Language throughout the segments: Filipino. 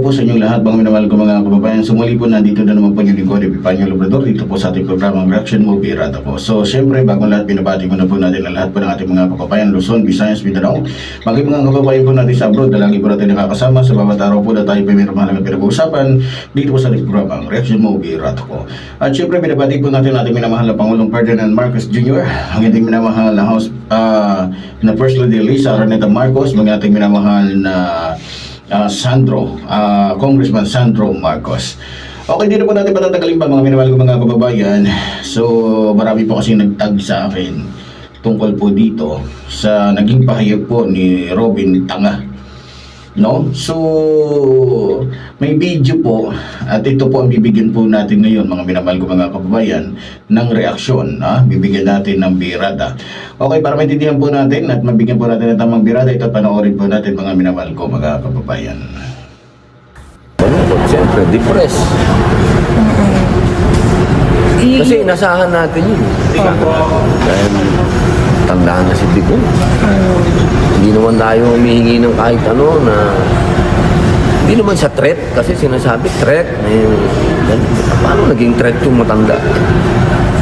Po sa inyong lahat, mga minamahal ko mga kababayan. So muli po nandito na naman po yung lingkod, Epipanyo Labrador, dito po sa ating programang Reaction Movie Rata po. So siyempre, bago lahat, binabati ko na po natin ang lahat po ng ating mga kababayan, Luzon, Visayas, Mindanao. Mga mga kababayan po natin sa abroad, na lagi po natin nakakasama sa bawat araw po na tayo po mayroong mahalagang pinag-uusapan dito po sa ating programang Reaction Movie Rata po. At siyempre, binabati po natin ating minamahal na Pangulong Ferdinand Marcos Jr., ang ating minamahal na House, ah, na First Lady Lisa Araneta Marcos, mga ating minamahal na ah, Sandro, ah, Congressman Sandro Marcos. Okay, dito po natin patatagalin pa mga minamahal ko mga kababayan. So, marami po kasi nagtag sa akin tungkol po dito sa naging pahayag po ni Robin Tanga. No? So, may video po at ito po ang bibigyan po natin ngayon mga minamahal ko mga kababayan ng reaksyon. Ha? Bibigyan natin ng birada. Okay, para maintindihan po natin at mabigyan po natin ng tamang birada, ito panoorin po natin mga minamahal ko mga kababayan. Siyempre, depress. Kasi inasahan natin yun. Dahil tandaan na si Digong. Hindi naman tayo humihingi ng kahit ano na hindi naman sa threat kasi sinasabi threat. Eh, paano naging threat yung matanda?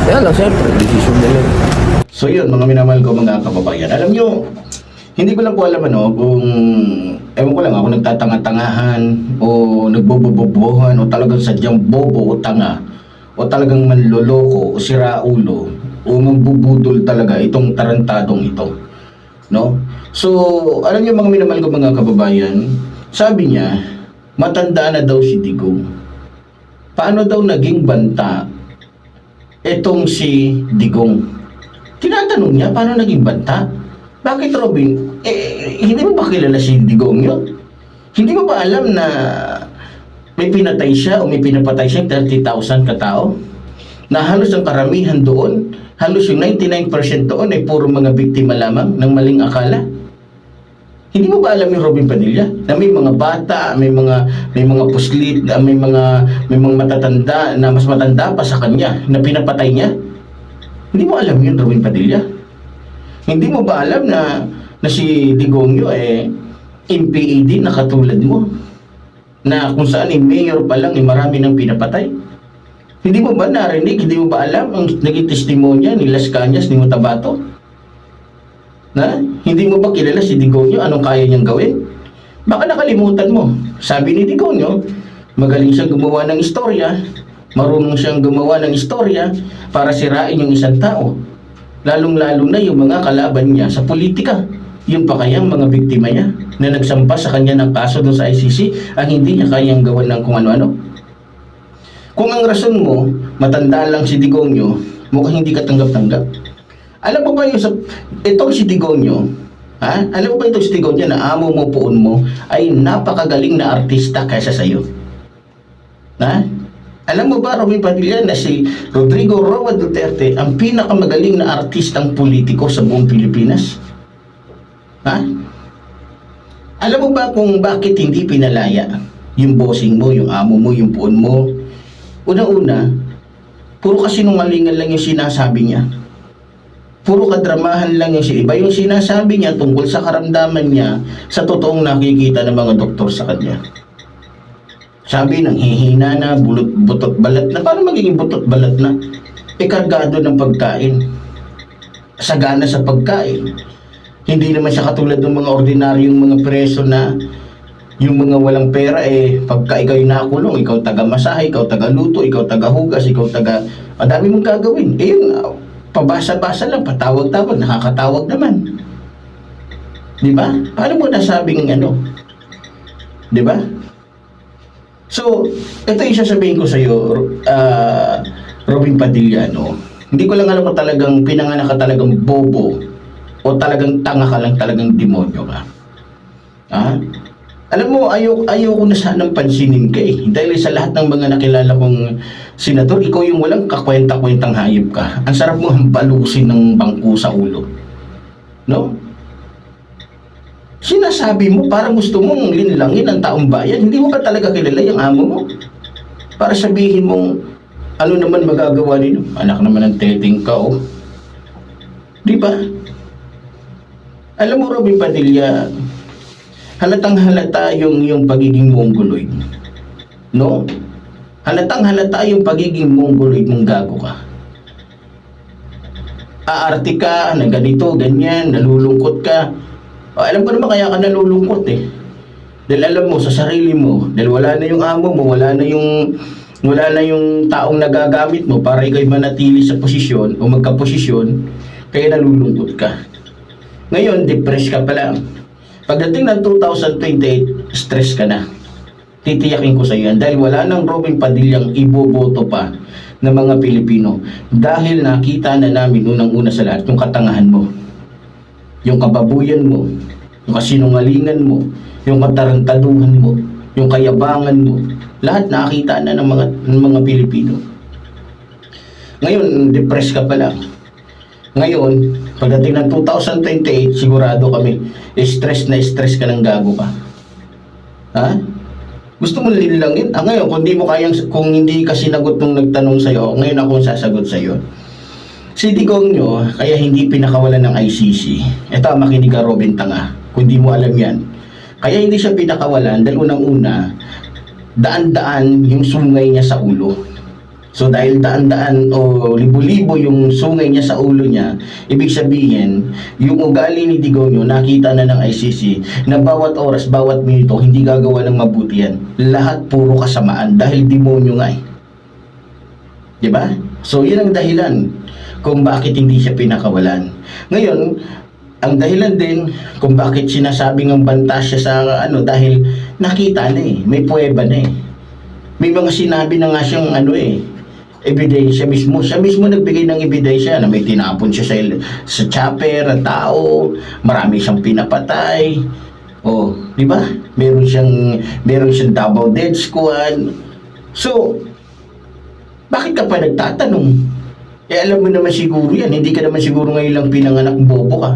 Kaya lang, siyempre, decision nila. So yun, mga minamahal ko mga kababayan. Alam nyo, hindi ko lang po alam ano, kung, ewan ko lang ako nagtatanga-tangahan o nagbobobobohan o talagang sadyang bobo o tanga o talagang manloloko o siraulo o mambubudol talaga itong tarantadong ito. No? So, alam niyo mga minamahal ko mga kababayan, sabi niya, matanda na daw si Digong. Paano daw naging banta itong si Digong? Tinatanong niya, paano naging banta? Bakit Robin? Eh, hindi mo ba kilala si Digong yun? Hindi mo ba alam na may pinatay siya o may pinapatay siyang 30,000 katao? Na halos ang karamihan doon, halos yung 99% doon ay puro mga biktima lamang ng maling akala. Hindi mo ba alam yung Robin Padilla na may mga bata, may mga may mga puslit, may mga may mga matatanda na mas matanda pa sa kanya na pinapatay niya? Hindi mo alam yun, Robin Padilla? Hindi mo ba alam na na si Digongyo eh MPAD na katulad mo? Na kung saan eh, mayor pa lang eh, marami nang pinapatay? Hindi mo ba narinig, hindi mo ba alam ang naging testimonya ni Las Cañas, ni Mutabato? Na? Hindi mo ba kilala si Digongyo? Anong kaya niyang gawin? Baka nakalimutan mo. Sabi ni Digongyo, magaling siyang gumawa ng istorya, marunong siyang gumawa ng istorya para sirain yung isang tao. Lalong-lalo na yung mga kalaban niya sa politika. Yung pa kayang mga biktima niya na nagsampa sa kanya ng kaso doon sa ICC ang hindi niya kayang gawan ng kung ano-ano. Kung ang rason mo, matanda lang si Digongyo, mukhang hindi ka tanggap-tanggap. Alam mo ba yung sa, itong si Digongyo, ha? Alam mo ba itong si Digongyo na amo mo, puon mo, ay napakagaling na artista kaysa sa'yo? Ha? Alam mo ba, Robin Padilla, na si Rodrigo Roa Duterte ang pinakamagaling na artistang politiko sa buong Pilipinas? Ha? Alam mo ba kung bakit hindi pinalaya yung bossing mo, yung amo mo, yung puon mo? Una-una, puro kasinungalingan lang yung sinasabi niya. Puro kadramahan lang yung iba. Yung sinasabi niya tungkol sa karamdaman niya sa totoong nakikita ng mga doktor sa kanya. Sabi ng hihina na, bulot, butot balat na. Paano magiging butot balat na? E kargado ng pagkain. Sagana sa pagkain. Hindi naman siya katulad ng mga ordinaryong mga preso na yung mga walang pera eh pagka ikaw yung nakakulong, ikaw taga masahe, ikaw taga luto, ikaw taga hugas, ikaw taga madami mong gagawin. Eh yun, ah, pabasa-basa lang, patawag-tawag, nakakatawag naman. Di ba? Paano mo nasabing ano? Di ba? So, ito yung sasabihin ko sa iyo, uh, Robin Padilla, no? Hindi ko lang alam kung talagang pinanganak ka talagang bobo o talagang tanga ka lang talagang demonyo ka. Ha? Alam mo, ayaw, ayaw ko na sanang pansinin ka eh. Dahil sa lahat ng mga nakilala kong senador, ikaw yung walang kakwenta-kwentang hayop ka. Ang sarap mo hampalusin ng bangko sa ulo. No? Sinasabi mo, parang gusto mong linlangin ang taong bayan. Hindi mo ba talaga kilala yung amo mo? Para sabihin mong, ano naman magagawa nino? Anak naman ng teting ka, oh. Di ba? Alam mo, Robin Padilla, halatang halata yung, yung pagiging mongoloid. No? Halatang halata yung pagiging mongoloid mong gago ka. Aarte ka, na ganito, ganyan, nalulungkot ka. O, alam ko naman kaya ka nalulungkot eh. Dahil alam mo sa sarili mo, dahil wala na yung amo mo, wala na yung wala na yung taong nagagamit mo para ikay manatili sa posisyon o magkaposisyon, kaya nalulungkot ka. Ngayon, depressed ka pa lang. Pagdating ng 2028, stress ka na. Titiyakin ko sa iyo yan. Dahil wala nang Robin Padillang iboboto pa ng mga Pilipino. Dahil nakita na namin unang-una sa lahat yung katangahan mo yung kababuyan mo yung kasinungalingan mo yung katarantaduhan mo yung kayabangan mo. Lahat nakita na ng mga, ng mga Pilipino. Ngayon depressed ka pa lang ngayon pagdating ng 2028 sigurado kami stress na stress ka ng gago ka ha? Gusto mo linlangin? Ah, ngayon, kung hindi mo kayang, kung hindi ka sinagot nung nagtanong sa'yo, ngayon ako ang sasagot sa'yo. Si Digong nyo, kaya hindi pinakawalan ng ICC. Ito, makinig ka Robin Tanga. Kung hindi mo alam yan. Kaya hindi siya pinakawalan dahil unang-una, daan-daan yung sungay niya sa ulo. So dahil daan-daan o libo-libo yung sungay niya sa ulo niya, ibig sabihin, yung ugali ni Digonyo nakita na ng ICC na bawat oras, bawat minuto, hindi gagawa ng mabuti yan. Lahat puro kasamaan dahil demonyo nga eh. Ba? So yun ang dahilan kung bakit hindi siya pinakawalan. Ngayon, ang dahilan din kung bakit sinasabing ang banta siya sa ano dahil nakita na eh, may puweba na eh. May mga sinabi na nga siyang ano eh, ebidensya mismo. Siya mismo nagbigay ng ebidensya na may tinapon siya sa, sa chopper at tao, marami siyang pinapatay. Oh, di ba? Meron siyang meron siyang double dead squad. So, bakit ka pa nagtatanong? Eh alam mo naman siguro yan, hindi ka naman siguro ngayon lang pinanganak bobo ka.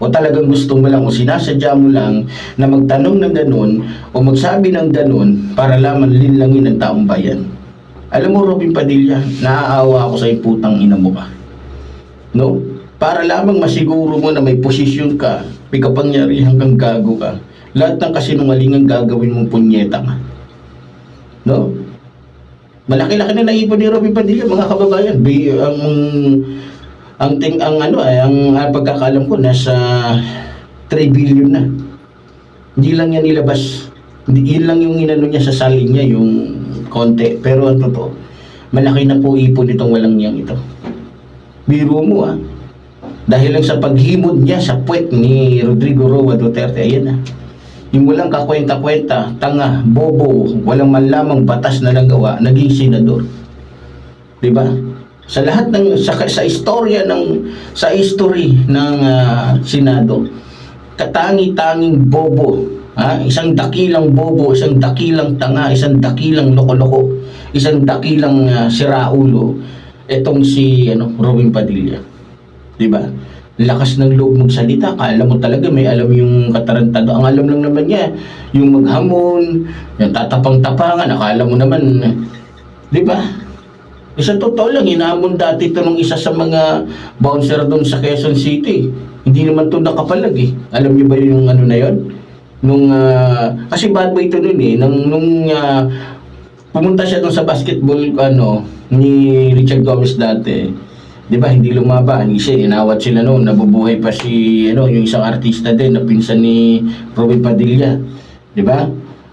O talagang gusto mo lang o sinasadya mo lang na magtanong ng ganun o magsabi ng ganun para lamang linlangin ng taong bayan. Alam mo, Robin Padilla, naaawa ako sa putang ina mo ka. No? Para lamang masiguro mo na may posisyon ka, may kapangyarihan kang gago ka. Lahat ng kasinungalingan gagawin mong punyeta ka. No? Malaki-laki na naipon ni Robin Padilla, mga kababayan. Bi, ang ang ting ang ano ay ang, ang pagkakalam ko nasa 3 billion na. Hindi lang yan nilabas. Hindi lang yung inano niya sa salin niya yung konti. Pero ang totoo, malaki na po ipon itong walang niyang ito. Biro mo ah. Dahil lang sa paghimod niya sa puwet ni Rodrigo Roa Duterte, ayan na. Yung walang kakwenta-kwenta, tanga, bobo, walang manlamang batas na nagawa, naging senador. 'Di ba? Sa lahat ng sa, sa istorya ng sa history ng ah, Senado, katangi-tanging bobo, ha? isang dakilang bobo, isang dakilang tanga, isang dakilang loko-loko, isang dakilang ah, siraulo, etong si ano, Robin Padilla. 'Di ba? Lakas ng loob magsalita, kala mo talaga may alam yung katarantado. Ang alam lang naman niya, yung maghamon, yung tatapang-tapangan, akala mo naman, 'di ba? Isang totoo lang, hinamon dati ito nung isa sa mga bouncer doon sa Quezon City. Hindi naman ito nakapalag eh. Alam niyo ba yung ano na yon? Nung, ah, kasi bad boy ito noon eh. Nung, nung ah, pumunta siya doon sa basketball ano, ni Richard Gomez dati. Di ba, hindi lumaban. Kasi inawat sila noon. Nabubuhay pa si, ano, yung isang artista din na pinsan ni Robin Padilla. Di ba?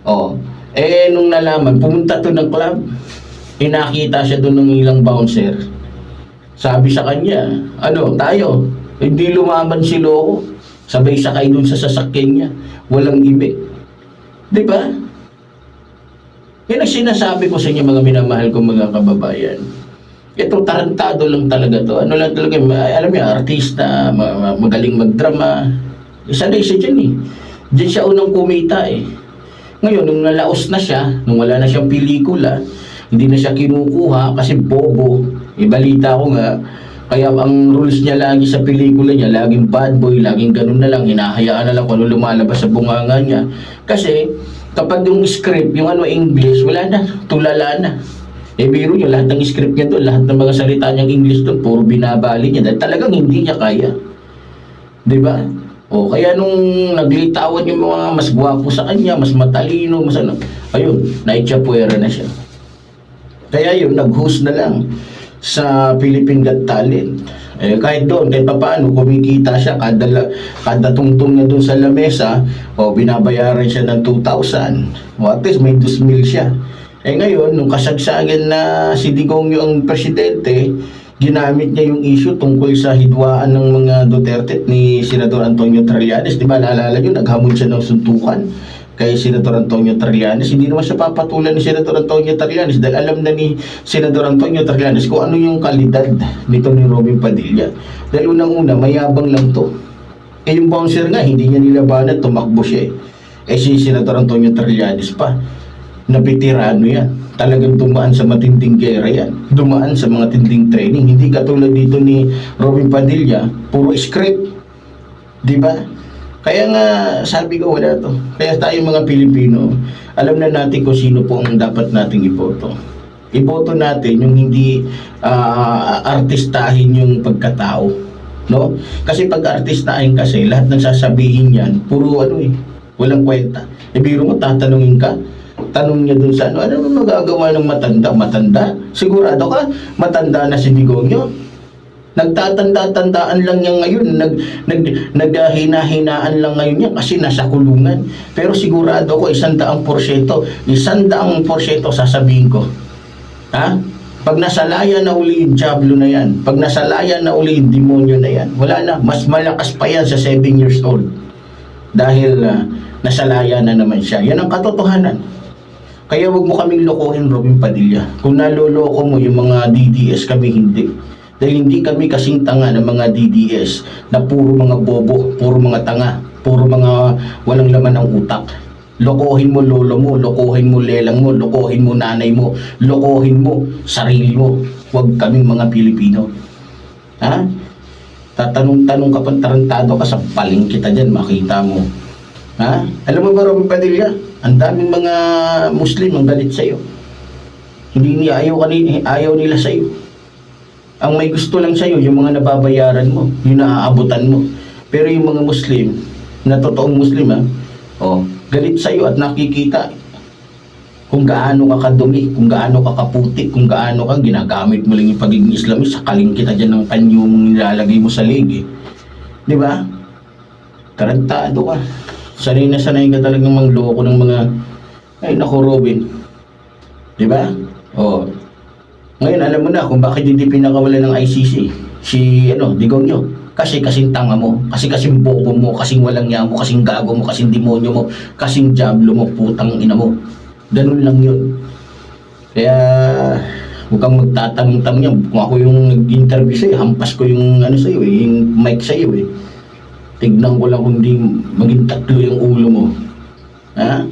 Oh. Eh, nung nalaman, pumunta to ng club. Inakita siya doon ng ilang bouncer. Sabi sa kanya, ano, tayo, hindi lumaban si Loco. Sabay sakay doon sa sasakyan niya. Walang imik. Di ba? Yan ang sinasabi ko sa inyo mga minamahal kong mga kababayan. Ito, tarantado lang talaga to. Ano lang talaga, alam niyo, artista, ma- ma- magaling magdrama. Isa na isa dyan eh. Diyan siya unang kumita eh. Ngayon, nung nalaos na siya, nung wala na siyang pelikula, hindi na siya kinukuha kasi bobo. Ibalita ko nga, kaya ang rules niya lagi sa pelikula niya, laging bad boy, laging ganun na lang, hinahayaan na lang kung ano lumalabas sa bunganga niya. Kasi, kapag yung script, yung ano English, wala na, tulala na. Eh, biro niyo, lahat ng script niya doon, lahat ng mga salita niyang English doon, puro binabali niya. Dahil talagang hindi niya kaya. Di ba? O kaya nung naglitawan yung mga mas gwapo sa kanya, mas matalino, mas ano, ayun, naitsapuera na siya. Kaya yun, nag-host na lang sa Philippine Got Talent. Eh, kahit doon, kahit paano, kumikita siya, kada, kada tungtong na doon sa lamesa, o binabayaran siya ng 2,000. O at least may 2,000 siya. Eh ngayon, nung kasagsagan na si Digongyo ang presidente, ginamit niya yung issue tungkol sa hidwaan ng mga Duterte ni Senador Antonio Trillanes. Di ba, naalala nyo, naghamon siya ng suntukan kay Senador Antonio Trillanes. Hindi naman siya papatulan ni Senador Antonio Trillanes dahil alam na ni Senador Antonio Trillanes kung ano yung kalidad nito ni Robin Padilla. Dahil unang-una, mayabang lang to. Eh yung bouncer nga, hindi niya nilabanan, tumakbo siya eh. Eh si Senador Antonio Trillanes pa, na veterano yan. Talagang dumaan sa matinding gera yan. Dumaan sa mga tinding training. Hindi katulad dito ni Robin Padilla, puro script. Di ba? Kaya nga, sabi ko wala to. Kaya tayo mga Pilipino, alam na natin kung sino po ang dapat nating iboto. Iboto natin yung hindi ah, artistahin yung pagkatao. No? Kasi pag artistahin kasi, lahat ng sasabihin yan, puro ano eh, walang kwenta. E biro mo, tatanungin ka, tanong niya dun sa ano, ano magagawa ng matanda? Matanda? Sigurado ka, matanda na si Bigonyo? Nagtatanda-tandaan lang niya ngayon, nag, nag, naghina-hinaan lang ngayon niya kasi nasa kulungan. Pero sigurado ko, isang daang porsyento, isang daang porsyento sasabihin ko. Ha? Pag nasalaya na uli yung Diablo na yan, pag nasalaya na uli yung demonyo na yan, wala na, mas malakas pa yan sa 7 years old. Dahil ah, nasalaya na naman siya. Yan ang katotohanan. Kaya wag mo kaming lokohin, Robin Padilla. Kung naloloko mo yung mga DDS, kami hindi. Dahil hindi kami kasing tanga ng mga DDS na puro mga bobo, puro mga tanga, puro mga walang laman ng utak. Lokohin mo lolo mo, lokohin mo lelang mo, lokohin mo nanay mo, lokohin mo sarili mo. Huwag kaming mga Pilipino. Ha? Tatanong-tanong ka pang tarantado ka sa paling kita dyan, makita mo. Ha? Alam mo ba, Robin Padilla? Ang daming mga Muslim ang galit sa'yo. Hindi niya ayaw, kanina, ayaw nila sa'yo. Ang may gusto lang sa'yo, yung mga nababayaran mo, yung naaabutan mo. Pero yung mga Muslim, na totoong Muslim ha, oh, galit sa'yo at nakikita kung gaano ka kadumi, kung gaano ka kaputi, kung gaano ka ginagamit mo lang yung pagiging Islamist, sakaling kita dyan ng panyo mong nilalagay mo sa eh. Di ba? Tarantado ka. Sanay na sanay ka talagang mangloko ng mga, ay naku Robin. Di ba? Oh. Ngayon, alam mo na kung bakit hindi pinakawala ng ICC si, ano, Digongyo. Kasi kasing tanga mo, kasi kasing bobo mo, kasing walang niya mo, kasing gago mo, kasing demonyo mo, kasing jablo mo, putang ina mo. Ganun lang yun. Kaya, huwag kang magtatanong-tanong yan. Kung ako yung nag-interview sa'yo, hampas ko yung ano sa'yo eh, yung mic sa'yo eh. Tignan ko lang kung di maging tatlo yung ulo mo. Ha?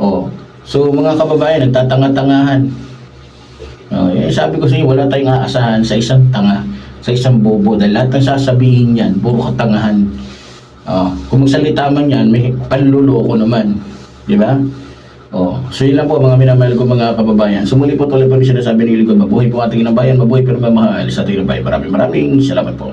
Oh. So, mga kababayan, nagtatanga-tangahan. Oh, eh, sabi ko sa inyo, wala tayong aasahan sa isang tanga, sa isang bobo. Dahil lahat ng sasabihin yan, puro katangahan. Oh, kung magsalita man yan, may panluloko naman. Di ba? Oh, so yun lang po mga minamahal ko mga kababayan. Sumuli po tuloy po sinasabi ni Ligod, mabuhay po ating inabayan, mabuhay pero mamahal sa ating inabayan. Maraming maraming salamat po.